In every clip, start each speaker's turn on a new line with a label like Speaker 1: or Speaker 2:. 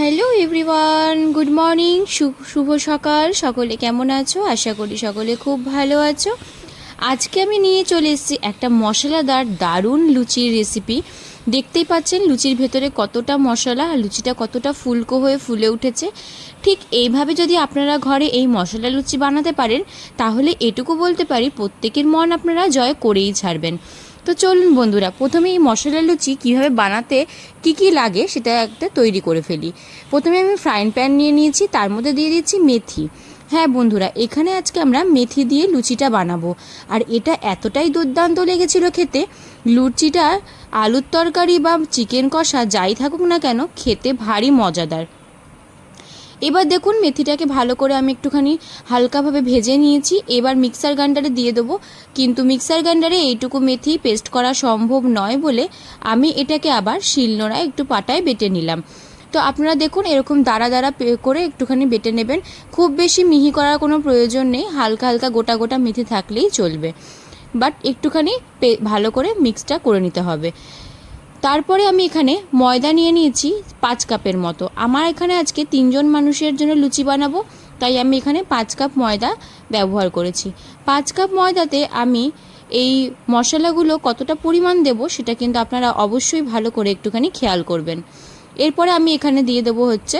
Speaker 1: Hello everyone, good morning, শুভ সকাল। সকলে কেমন আছো? আশা করি সকলে খুব ভালো আছো। আজকে আমি নিয়ে চলে এসেছি একটা মশলাদার দারুণ লুচির রেসিপি দেখতেই পাচ্ছেন লুচির ভেতরে কতটা মশলা আর লুচিটা কতটা ফুলকো হয়ে ফুলে উঠেছে। ঠিক এইভাবে যদি আপনারা ঘরে এই মশলা লুচি বানাতে পারেন, তাহলে এটুকু বলতে পারি প্রত্যেকের মন আপনারা জয় করেই ছাড়বেন। তো চলুন বন্ধুরা, প্রথমে এই মশলা লুচি কীভাবে বানাতে কি কি লাগে সেটা একটা তৈরি করে ফেলি। প্রথমে আমি ফ্রাইং প্যান নিয়ে নিয়েছি, তার মধ্যে দিয়ে দিয়েছি মেথি। হ্যাঁ বন্ধুরা, এখানে আজকে আমরা মেথি দিয়ে লুচিটা বানাবো। আর এটা এতটাই দুর্দান্ত লেগেছিল খেতে, লুচিটা আলুর তরকারি বা চিকেন কষা যাই থাকুক না কেন, খেতে ভারী মজাদার। এবার দেখুন মেথিটাকে ভালো করে আমি একটুখানি হালকাভাবে ভেজে নিয়েছি। এবার মিক্সার গ্রাইন্ডারে দিয়ে দেবো। কিন্তু মিক্সার গ্রাইন্ডারে এইটুকু মেথি পেস্ট করা সম্ভব নয় বলে আমি এটাকে আবার শিলনোড়ায় একটু পাটায় বেটে নিলাম। তো আপনারা দেখুন এরকম দাঁড়া দাঁড়া করে একটুখানি বেটে নেবেন। খুব বেশি মিহি করার কোনো প্রয়োজন নেই। হালকা হালকা গোটা গোটা মেথি থাকলেই চলবে। বাট একটুখানি ভালো করে মিক্সটা করে নিতে হবে। তারপরে আমি এখানে ময়দা নিয়ে নিয়েছি পাঁচ কাপের মতো। আমার এখানে আজকে তিনজন মানুষের জন্য লুচি বানাবো, তাই আমি এখানে পাঁচ কাপ ময়দা ব্যবহার করেছি। পাঁচ কাপ ময়দাতে আমি এই মশলাগুলো কতটা পরিমাণ দেব সেটা কিন্তু আপনারা অবশ্যই ভালো করে একটুখানি খেয়াল করবেন। এরপরে আমি এখানে দিয়ে দেবো হচ্ছে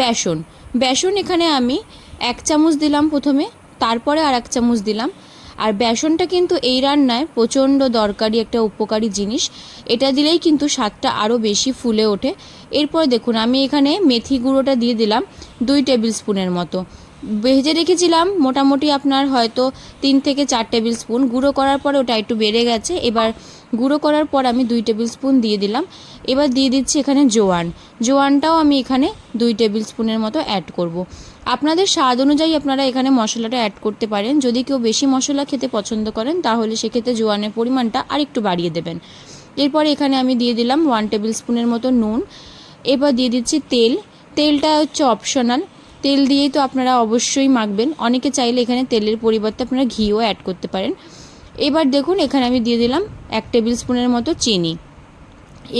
Speaker 1: বেসন। বেসন এখানে আমি এক চামচ দিলাম প্রথমে, তারপরে আর এক চামচ দিলাম আর বেসনটা কিন্তু এই রান্নায় প্রচণ্ড দরকারি একটা উপকারী জিনিস। এটা দিলেই কিন্তু স্বাদটা আরও বেশি ফুলে ওঠে। এরপর দেখুন, আমি এখানে মেথি গুঁড়োটা দিয়ে দিলাম দুই টেবিল স্পুনের মতো। ভেজে রেখেছিলাম, মোটামুটি আপনার হয়তো তিন থেকে চার টেবিল স্পুন। গুঁড়ো করার পরে ওটা একটু বেড়ে গেছে। এবার গুঁড়ো করার পর আমি দুই টেবিল স্পুন দিয়ে দিলাম। এবার দিয়ে দিচ্ছি এখানে জোয়ান। জোয়ানটাও আমি এখানে দুই টেবিল স্পুনের মতো অ্যাড করব। আপনাদের স্বাদ অনুযায়ী আপনারা এখানে মশলাটা অ্যাড করতে পারেন। যদি কেউ বেশি মশলা খেতে পছন্দ করেন, তাহলে সেক্ষেত্রে জোয়ানের পরিমাণটা আরেকটু বাড়িয়ে দেবেন। এরপর এখানে আমি দিয়ে দিলাম ওয়ান টেবিল স্পুনের মতো নুন। এবার দিয়ে দিচ্ছি তেল। তেলটা হচ্ছে অপশনাল তেল দিয়েই তো আপনারা অবশ্যই মাখবেন। অনেকে চাইলে এখানে তেলের পরিবর্তে আপনারা ঘিও অ্যাড করতে পারেন। এবার দেখুন, এখানে আমি দিয়ে দিলাম এক টেবিল স্পুনের মতো চিনি।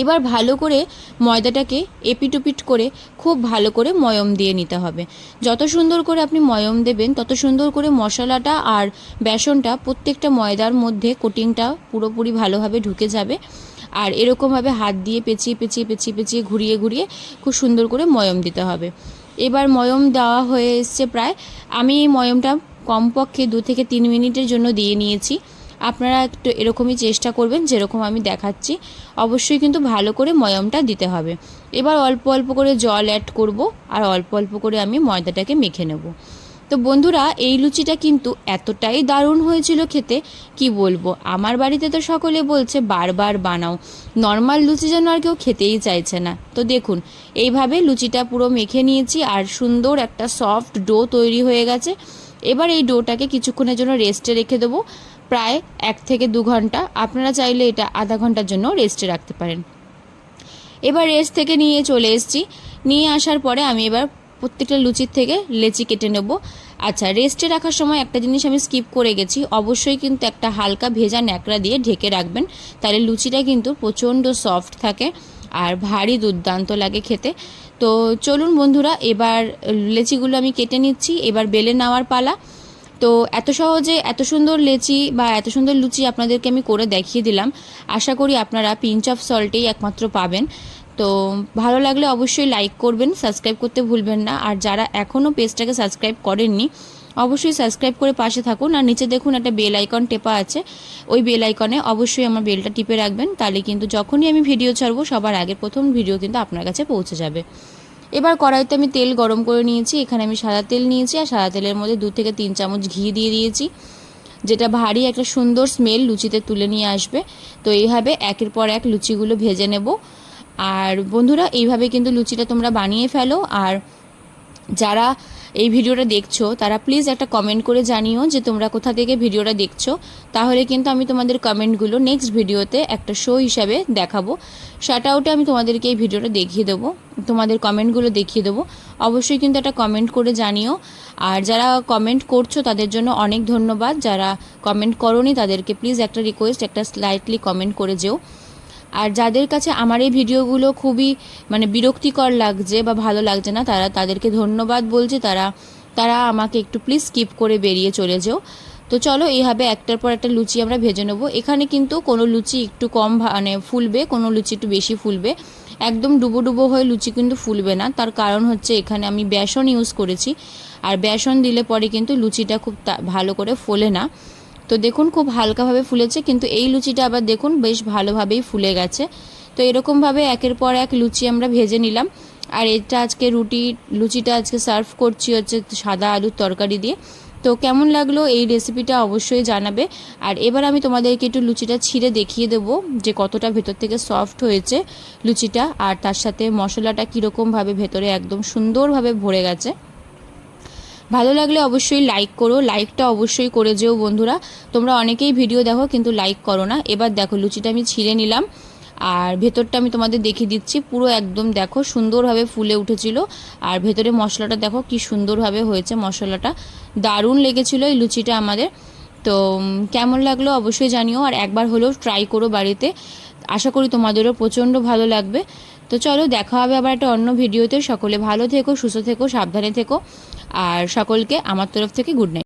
Speaker 1: এবার ভালো করে ময়দাটাকে এপিটুপিট করে খুব ভালো করে ময়ম দিয়ে নিতে হবে। যত সুন্দর করে আপনি ময়ম দেবেন, তত সুন্দর করে মশলাটা আর বেসনটা প্রত্যেকটা ময়দার মধ্যে কোটিংটা পুরোপুরি ভালোভাবে ঢুকে যাবে। আর এরকমভাবে হাত দিয়ে পেঁচিয়ে পেঁচিয়ে পেঁচিয়ে পেঁচিয়ে ঘুরিয়ে ঘুরিয়ে খুব সুন্দর করে ময়ম দিতে হবে। এবার ময়ম দেওয়া হয়ে এসছে প্রায়। আমি এই ময়মটা কমপক্ষে দু থেকে তিন মিনিটের জন্য দিয়ে নিয়েছি। আপনারা একটু এরকমই চেষ্টা করবেন, যেরকম আমি দেখাচ্ছি। অবশ্যই কিন্তু ভালো করে ময়মটা দিতে হবে। এবার অল্প অল্প করে জল অ্যাড করব, আর অল্প অল্প করে আমি ময়দাটাকে মেখে নেব। তো বন্ধুরা, এই লুচিটা কিন্তু এতটাই দারুণ হয়েছিল খেতে, কি বলব? আমার বাড়িতে তো সকলে বলছে, বারবার বানাও। নর্মাল লুচি যেন আর কেউ খেতেই চাইছে না। তো দেখুন, এইভাবে লুচিটা পুরো মেখে নিয়েছি আর সুন্দর একটা সফট ডো তৈরি হয়ে গেছে। এবার এই ডোটাকে কিছুক্ষণের জন্য রেস্টে রেখে দেবো, প্রায় এক থেকে দু ঘণ্টা। আপনারা চাইলে এটা আধা ঘণ্টার জন্য রেস্টে রাখতে পারেন। এবার রেস্ট থেকে নিয়ে চলে এসেছি। নিয়ে আসার পরে আমি এবার প্রত্যেকটা লুচির থেকে লেচি কেটে নেব। আচ্ছা রেস্টে রাখার সময় একটা জিনিস আমি স্কিপ করে গেছি। অবশ্যই কিন্তু একটা হালকা ভেজা ন্যাকড়া দিয়ে ঢেকে রাখবেন। তাহলে লুচিটা কিন্তু প্রচণ্ড সফট থাকে আর ভারী দুর্দান্ত লাগে খেতে। তো চলুন বন্ধুরা, এবার লেচিগুলো আমি কেটে নিচ্ছি। এবার বেলে নেওয়ার পালা। তো এত সহজে এত সুন্দর লেচি বা এত সুন্দর লুচি আপনাদেরকে আমি করে দেখিয়ে দিলাম। আশা করি আপনারা পিঞ্চ অফ সল্টেই একমাত্র পাবেন। তো ভালো লাগলে অবশ্যই লাইক করবেন সাবস্ক্রাইব করতে ভুলবেন না। আর যারা এখনও পেজটাকে সাবস্ক্রাইব করেননি, অবশ্যই সাবস্ক্রাইব করে পাশে থাকুন। আর নিচে দেখুন একটা বেল আইকন টেপা আছে। ওই বেল আইকনে অবশ্যই আমার বেলটা টিপে রাখবেন। তাহলে কিন্তু যখনই আমি ভিডিও ছাড়বো, সবার আগে প্রথম ভিডিও কিন্তু আপনার কাছে পৌঁছে যাবে। এবার কড়াইতে আমি তেল গরম করে নিয়েছি। এখানে আমি সাদা তেল নিয়েছি। আর সাদা তেলের মধ্যে দু থেকে তিন চামচ ঘি দিয়ে দিয়েছি। যেটা ভারী একটা সুন্দর স্মেল লুচিতে তুলে নিয়ে আসবে। তো এইভাবে একের পর এক লুচিগুলো ভেজে নেব। আর বন্ধুরা, এইভাবে কিন্তু লুচিটা তোমরা বানিয়ে ফেলো। আর যারা এই ভিডিওটা দেখছ, তারা প্লিজ একটা কমেন্ট করে জানিও যে তোমরা কোথা থেকে ভিডিওটা দেখছ। তাহলে কিন্তু আমি তোমাদের কমেন্টগুলো নেক্সট ভিডিওতে একটা শো হিসাবে দেখাবো। শার্ট আউটে আমি তোমাদেরকে এই ভিডিওটা দেখিয়ে দেবো, তোমাদের কমেন্টগুলো দেখিয়ে দেবো। অবশ্যই কিন্তু একটা কমেন্ট করে জানিও। আর যারা কমেন্ট করছ, তাদের জন্য অনেক ধন্যবাদ। যারা কমেন্ট করনি, তাদেরকে প্লিজ একটা রিকোয়েস্ট একটা স্লাইটলি কমেন্ট করে যেও। আর যাদের কাছে আমার এই ভিডিওগুলো খুবই মানে বিরক্তিকর লাগছে বা ভালো লাগছে না, তারা তাদেরকে ধন্যবাদ বলছি, তারা তারা আমাকে একটু প্লিজ স্কিপ করে বেরিয়ে চলে যেও। তো চলো, এইভাবে একটার পর একটা লুচি আমরা ভেজে নেব। এখানে কিন্তু কোনো লুচি একটু কম মানে ফুলবে, কোনো লুচি একটু বেশি ফুলবে। একদম ডুবো ডুবো হয়ে লুচি কিন্তু ফুলবে না। তার কারণ হচ্ছে এখানে আমি বেসন ইউজ করেছি। আর বেসন দিলে পরে কিন্তু লুচিটা খুব ভালো করে ফোলে না। তো দেখুন, খুব হালকাভাবে ফুলেছে, কিন্তু এই লুচিটা আবার দেখুন, বেশ ভালোভাবেই ফুলে গেছে। তো এরকমভাবে একের পর এক লুচি আমরা ভেজে নিলাম। আর এটা আজকে রুটি, লুচিটা আজকে সার্ভ করছি হচ্ছে সাদা আলুর তরকারি দিয়ে। তো কেমন লাগল এই রেসিপিটা অবশ্যই জানাবে। আর এবার আমি তোমাদেরকে একটু লুচিটা ছিঁড়ে দেখিয়ে দেবো যে কতটা ভেতর থেকে সফট হয়েছে লুচিটা, আর তার সাথে মশলাটা কীরকমভাবে ভেতরে একদম সুন্দরভাবে ভরে গেছে। ভালো লাগলে অবশ্যই লাইক করো লাইকটা অবশ্যই করে যেও বন্ধুরা। তোমরা অনেকেই ভিডিও দেখো, কিন্তু লাইক করো না। এবার দেখো, লুচিটা আমি ছিঁড়ে নিলাম। আর ভেতরটা আমি তোমাদের দেখিয়ে দিচ্ছি। পুরো একদম দেখো, সুন্দরভাবে ফুলে উঠেছিল। আর ভেতরে মশলাটা দেখো, কি সুন্দরভাবে হয়েছে মশলাটা। দারুণ লেগেছিল এই লুচিটা আমাদের। তো কেমন লাগল অবশ্যই জানিও। আর একবার হলেও ট্রাই করো বাড়িতে। আশা করি তোমাদেরও প্রচণ্ড ভালো লাগবে। তো চলো দেখা হবে আবার একটা অন্য ভিডিওতে। সকলে ভালো থেকো, সুস্থ থেকো, সাবধানে থেকো। আর সকলকে আমার তরফ থেকে গুড নাইট